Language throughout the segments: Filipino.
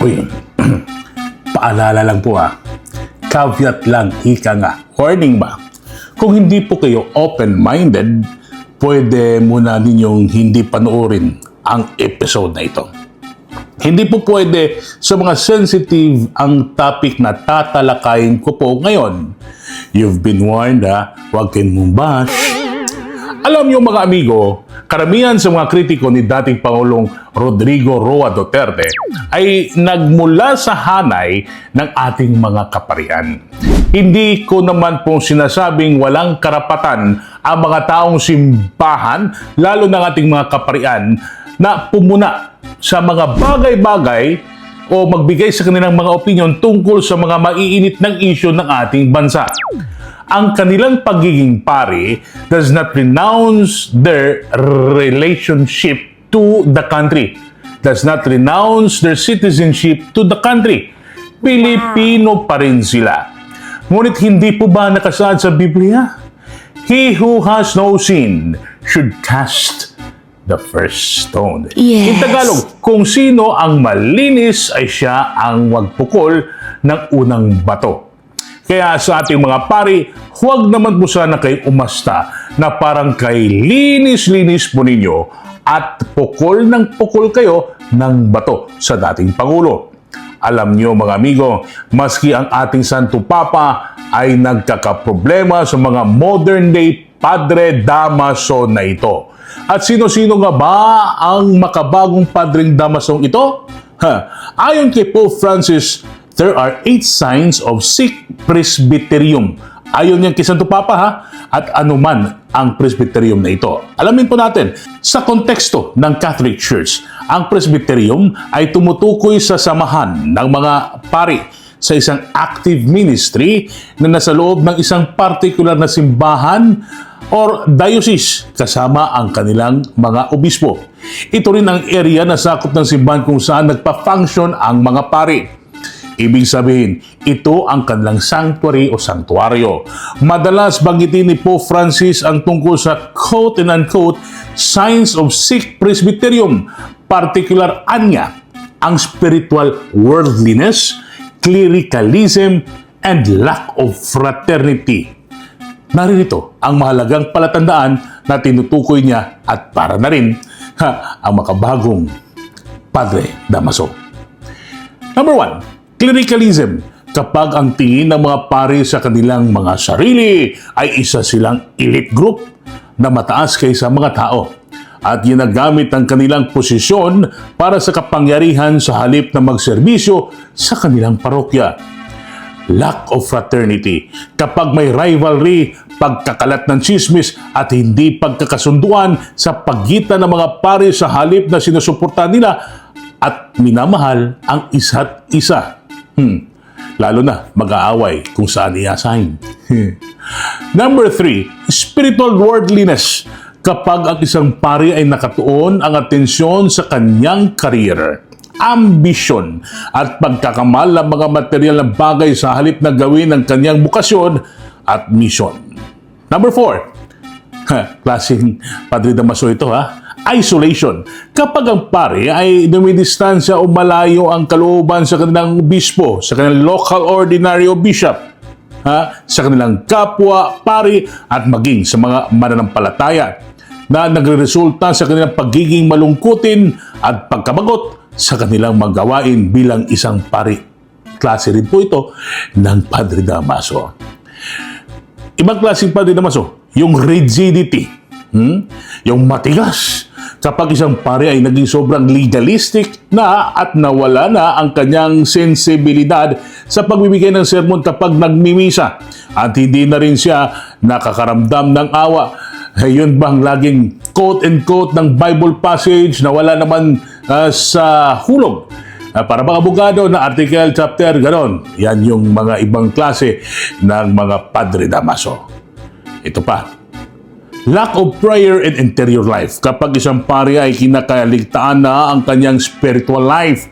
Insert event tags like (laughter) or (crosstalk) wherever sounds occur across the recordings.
Uy, (clears throat) paalala lang po ah. Caveat lang, ika nga. Warning ba? Kung hindi po kayo open-minded, pwede muna ninyong hindi panoorin ang episode na ito. Hindi po pwede sa mga sensitive ang topic na tatalakayin ko po ngayon. You've been warned ha, huwag kayong mumbash. Alam niyo mga amigo, karamihan sa mga kritiko ni dating Pangulong Rodrigo Roa Duterte ay nagmula sa hanay ng ating mga kaparian. Hindi ko naman pong sinasabing walang karapatan ang mga taong simbahan, lalo ng ating mga kaparian, na pumuna sa mga bagay-bagay o magbigay sa kanilang mga opinion tungkol sa mga maiinit ng isyo ng ating bansa ang kanilang pagiging pari does not renounce their relationship to the country. Does not renounce their citizenship to the country. Pilipino pa rin sila. Ngunit hindi po ba nakasaad sa Biblia? He who has no sin should cast the first stone. Yes. In Tagalog, kung sino ang malinis ay siya ang magpukol ng unang bato. Kaya sa ating mga pari, huwag naman po sana kayo umasta na parang kay linis-linis po ninyo at pukol ng pukol kayo ng bato sa dating Pangulo. Alam niyo mga amigo, maski ang ating Santo Papa ay nagkakaproblema sa mga modern day Padre Damaso na ito. At sino-sino nga ba ang makabagong Padring Damasong ito? Ha, ayon kay Pope Francis, there are eight signs of sick presbyterium. Ayon yan kay Santo Papa ha, at anuman ang presbyterium na ito. Alamin po natin, sa konteksto ng Catholic Church, ang presbyterium ay tumutukoy sa samahan ng mga pari sa isang active ministry na nasa loob ng isang particular na simbahan or diocese kasama ang kanilang mga obispo. Ito rin ang area na sakop ng simbahan kung saan nagpa-function ang mga pari. Ibig sabihin, ito ang kanilang sanctuary o sanctuaryo. Madalas banggitin ni Pope Francis ang tungkol sa quote and unquote signs of sick presbyterium, particular anya, ang spiritual worldliness, clericalism, and lack of fraternity. Naririto ang mahalagang palatandaan na tinutukoy niya at para na rin ha, ang makabagong Padre Damaso. Number one, clericalism. Kapag ang tingin ng mga pari sa kanilang mga sarili ay isa silang elite group na mataas kaysa mga tao at ginagamit ang kanilang posisyon para sa kapangyarihan sa halip na magserbisyo sa kanilang parokya lack of fraternity. Kapag may rivalry, pagkakalat ng chismis at hindi pagkakasunduan sa pagitan ng mga pari sa halip na sinusuportahan nila at minamahal ang isa't isa. Hmm. Lalo na mag-aaway kung saan i-assign. Number three, spiritual worldliness. Kapag ang isang pari ay nakatuon ang atensyon sa kanyang career ambisyon at pagkakamal ng mga material na bagay sa halip na gawin ang kanyang bukasyon at misyon. Number four, ha, klaseng Padre Damaso ito ha, isolation. Kapag ang pare ay dumidistansya o malayo ang kalooban sa kanilang bispo, sa kanilang local ordinary o bishop, ha, sa kanilang kapwa, pari at maging sa mga mananampalataya na nagreresulta sa kanilang pagiging malungkutin at pagkabagot sa kanilang magawain bilang isang pari. Klase rin po ito ng Padre Damaso. Ibang klaseng Padre Damaso, yung rigidity, hmm? yung matigas. Kapag isang pare ay naging sobrang legalistic na at nawala na ang kanyang sensibilidad sa pagbibigay ng sermon kapag nagmimisa at hindi na rin siya nakakaramdam ng awa eh, bang laging quote and quote ng Bible passage na wala naman ah, sa hulog? Ah, para bang abogado na article, chapter, ganon. Yan yung mga ibang klase ng mga Padre Damaso. Ito pa, Lack of prayer and interior life. Kapag isang pari ay kinakaligtaan na ang kanyang spiritual life,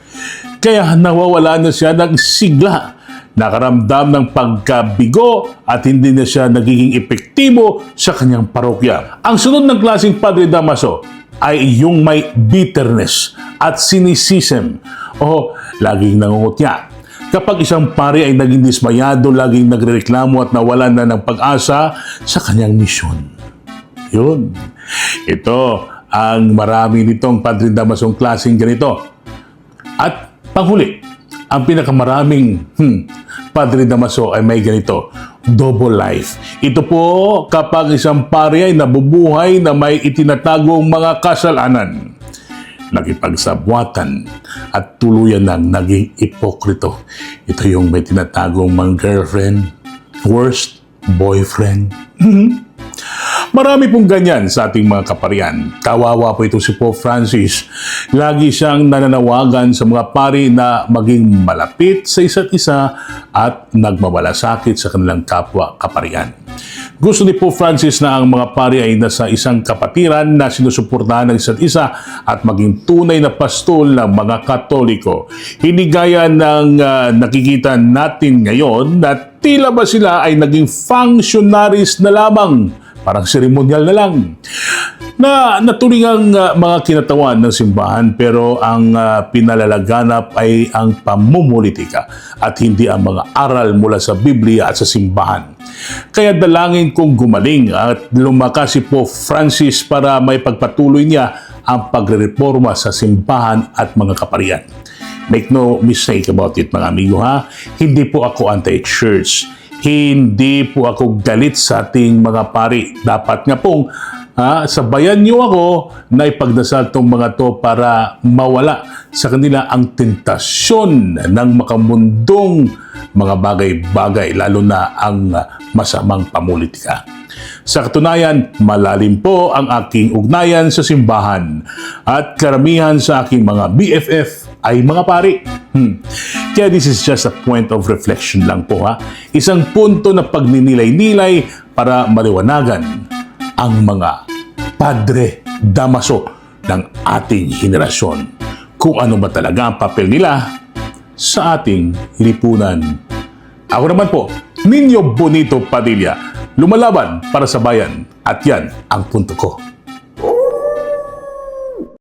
kaya nawawala na siya ng sigla nakaramdam ng pagkabigo at hindi na siya nagiging epektibo sa kanyang parokya. Ang sunod ng klaseng Padre Damaso ay yung may bitterness at cynicism o laging nangungutya. Kapag isang pari ay naging dismayado, laging nagrereklamo at nawalan na ng pag-asa sa kanyang misyon. Yun. Ito ang marami nitong Padre Damasong klaseng ganito. At panghuli, ang pinakamaraming hmm, Padre Damaso ay may ganito, double life. Ito po kapag isang pari ay nabubuhay na may itinatagong mga kasalanan nakipagsabwatan at tuluyan ng naging ipokrito. Ito yung may tinatagong mga girlfriend, worst boyfriend. Marami pong ganyan sa ating mga kaparian. Kawawa po ito si Pope Francis. Lagi siyang nananawagan sa mga pari na maging malapit sa isa't isa at nagmamalasakit sa kanilang kapwa kaparian. Gusto ni Pope Francis na ang mga pari ay nasa isang kapatiran na sinusuportahan ng isa't isa at maging tunay na pastol ng mga katoliko. Hindi gaya ng ah, nakikita natin ngayon na tila ba sila ay naging functionaries na lamang parang seremonyal na lang na naturingang uh, mga kinatawan ng simbahan pero ang uh, pinalalaganap ay ang pamumulitika at hindi ang mga aral mula sa Biblia at sa simbahan. Kaya dalangin kong gumaling at lumakas si Pope Francis para may pagpatuloy niya ang pagrereforma sa simbahan at mga kaparian. Make no mistake about it mga amigo ha, hindi po ako anti-church hindi po ako galit sa ating mga pari. Dapat nga pong ha, sabayan niyo ako na ipagdasal tong mga to para mawala sa kanila ang tentasyon ng makamundong mga bagay-bagay, lalo na ang masamang pamulitika. Sa katunayan, malalim po ang aking ugnayan sa simbahan at karamihan sa aking mga BFF ay mga pari. Hmm. Kaya this is just a point of reflection lang po ha. Isang punto na pagninilay-nilay para maliwanagan ang mga padre damaso ng ating henerasyon. Kung ano ba talaga ang papel nila sa ating lipunan. Ako naman po, Ninyo Bonito Padilla, lumalaban para sa bayan at yan ang punto ko.